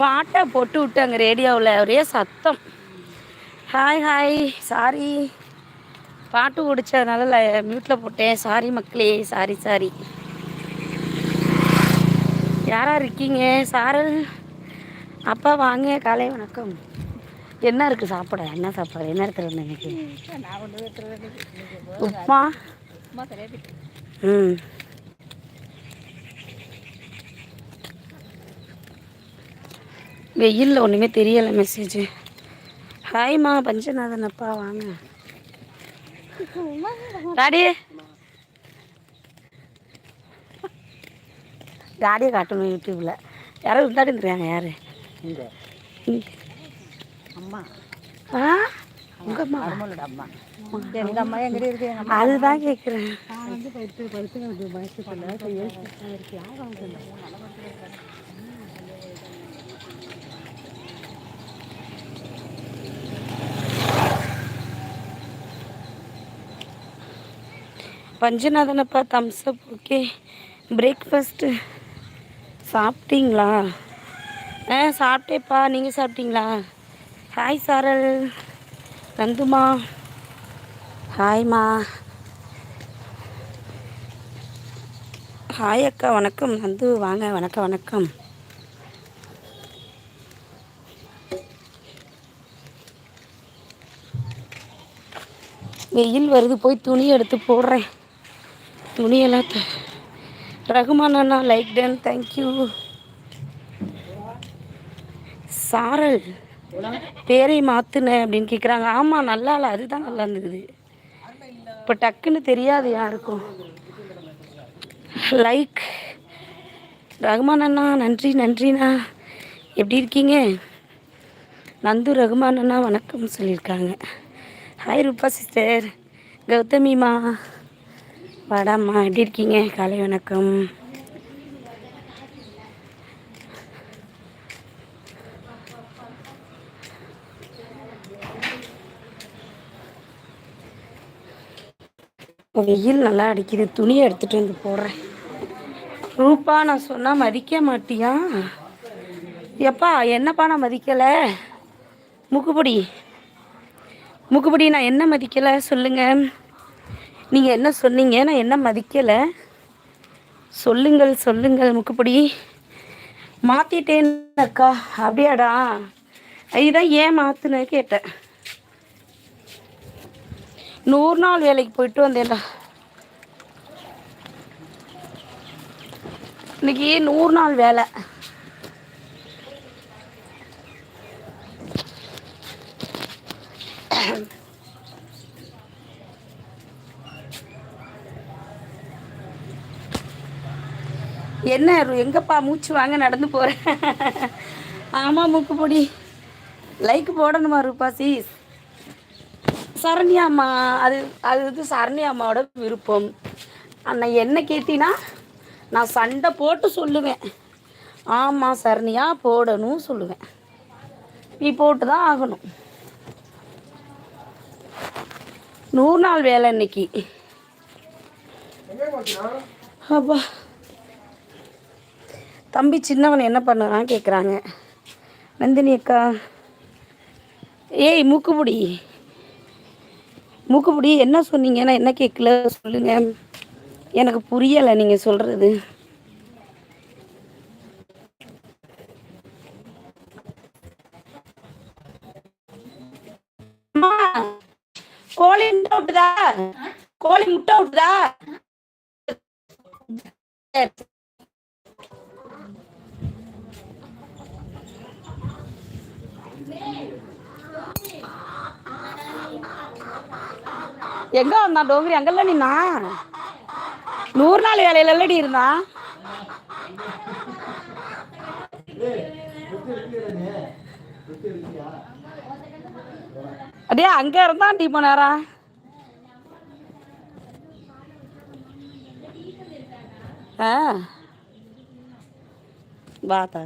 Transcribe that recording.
பாட்டை போட்டு விட்டாங்க ரேடியோவில் ஒரே சத்தம். ஹாய் ஹாய் சாரி பாட்டு ஓடிச்சதுனால மியூட்டில் போட்டேன். சாரி மக்களே. சாரி சாரி யாரா இருக்கீங்க? சாரல். அப்பா வாங்க. காலை வணக்கம். என்ன இருக்குது சாப்பிட? என்ன சாப்பாடு? என்ன இருக்கிறது இன்னைக்கு? உப்புமா? ம். வெயிலில் ஒன்றுமே தெரியலை மெசேஜ் ஹாய்மா பஞ்சநாதன் அப்பா வாங்க. டாடி காடியை காட்டணும் யூடியூப்பில் யாரோ இருந்தாடி இருந்துருக்காங்க யார் அம்மா. ஆ? உங்கள் அம்மா? அருமலோட அம்மா. எங்கள் அம்மா எங்கிட்ட இருக்கு எங்கள் அதுதான் கேட்குறேன் நான் வந்து படுத்து படுத்து வயசுல பஞ்சநாதனப்பா தம்ஸ்அப் ஓகே பிரேக்ஃபாஸ்ட்டு சாப்பிட்டீங்களா? ஆ சாப்பிட்டேப்பா நீங்கள் சாப்பிட்டீங்களா? ஹாய் சாரல். நந்துமா. ஹாய்மா ஹாய் அக்கா. வணக்கம் நந்து. வாங்க வணக்கம் வணக்கம். வெயில் வருது போய் துணி எடுத்து போடுறேன். துணியெல்லாம் த- ரகுமான் அண்ணா லைக் டன் தேங்க்யூ சாரல் பேரை மாத்துனேன் அப்படின்னு கேட்குறாங்க ஆமாம் நல்லா இல்லை அதுதான் நல்லா இருந்துக்குது இப்போ டக்குன்னு தெரியாது யாருக்கும். லைக் ரகுமான் அண்ணா நன்றி நன்றிண்ணா எப்படி இருக்கீங்க? நந்து ரகுமான் அண்ணா வணக்கம் சொல்லியிருக்காங்க. ஹாய் ரூபா சிஸ்டர் கௌதமிமா வாடாம்மா எப்படி இருக்கீங்க? காலை வணக்கம். வெயில் நல்லா அடிக்குது. துணியை எடுத்துட்டு வந்து போடுறேன். ரூபா நான் சொன்னால் மதிக்க மாட்டியா? எப்பா என்னப்பா நான் மதிக்கலை? முக்குப்பொடி. முக்குப்படி நான் என்ன மதிக்கலை? சொல்லுங்கள் நீங்கள் என்ன சொன்னீங்க? நான் என்ன மதிக்கலை. சொல்லுங்கள் சொல்லுங்கள் முக்குப்படி. மாற்றிட்டேன் அக்கா. அப்படியாடா? இதுதான் ஏன் மாற்றுன கேட்டேன். நூறு நாள் வேலைக்கு போயிட்டு வந்தேன்டா. இன்னைக்கு நூறு நாள் வேலை. என்ன எங்கப்பா மூச்சு வாங்க நடந்து போகிறேன் ஆமாம் மூக்கு பொடி லைக் போடணுமா ரூபா சீஸ்? சரண்யாம்மா அது அது வந்து சரண்யாம்மாவோட விருப்பம். அண்ணா என்ன கேட்டினா நான் சண்டை போட்டு சொல்லுவேன். ஆமாம் சரண்யா போடணும் சொல்லுவேன். நீ போட்டு தான் ஆகணும். நூறு நாள் வேலை இன்னைக்கு. அப்பா. தம்பி சின்னவன் என்ன பண்ணுறான் கேட்குறாங்க. நந்தினி அக்கா ஏய் மூக்குப்பிடி. மூக்குப்பிடி என்ன சொன்னீங்க நான் என்ன கேட்கல சொல்லுங்க. எனக்கு புரியலை நீங்கள் சொல்கிறது அம்மா, கோழி முட்டை விட்டுதா? கோழி முட்டை விட்டுதா? எங்க வந்தான் டோங்கரி? அங்கெல்லாம் நின்னா? நூறு நாள் வேலையில இல்லடி இருந்தா? அடே அங்க இருந்தான் டீ நேரம் ஆ. வா தா